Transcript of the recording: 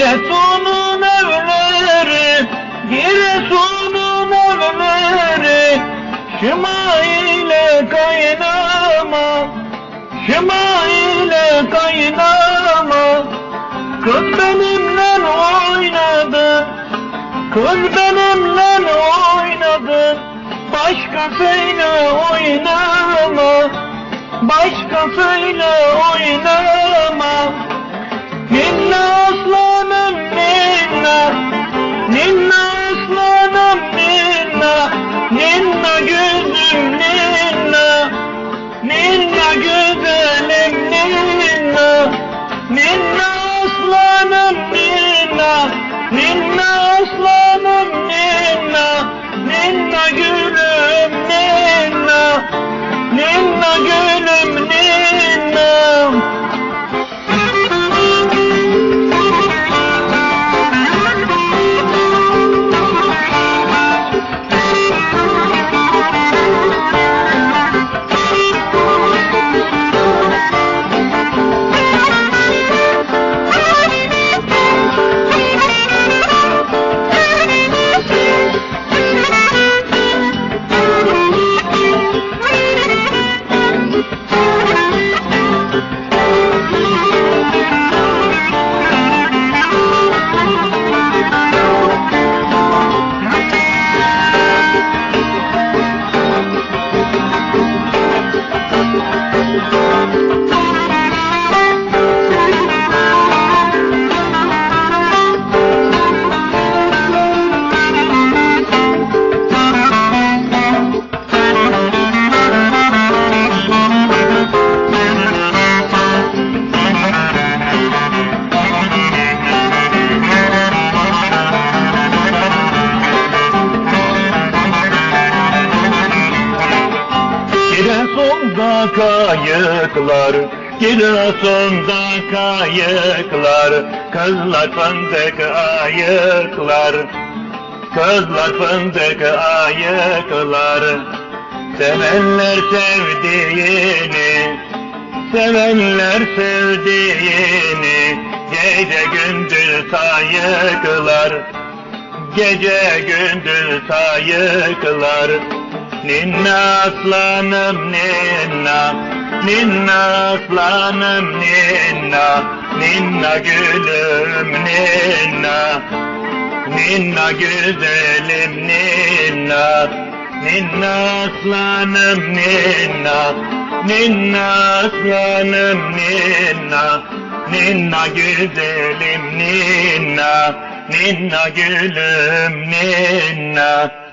Giresun'un evleri, Giresun'un evleri Şıma ile kaynama, Şıma ile kaynama. Kız benimle oynadı, kız benimle oynadı. Başkasıyla oynama, başkasıyla oynama. Ninna aslanım ninna Ninna aslanım ninna Ninna gülüm Giresun'da kayıklar, Giresun'da kayıklar, Kızlar fındık ayıklar, Kızlar fındık ayıklar, Sevenler sevdiğini, Sevenler sevdiğini, Gece gündüz sayıklar, Gece gündüz sayıklar Ninna aslanım ninna. Ninna aslanım ninna. Ninna gülüm ninna. Ninna güzelim ninna. Ninna aslanım ninna. Ninna aslanım ninna. Ninna güzelim ninna. Ninna gülüm ninna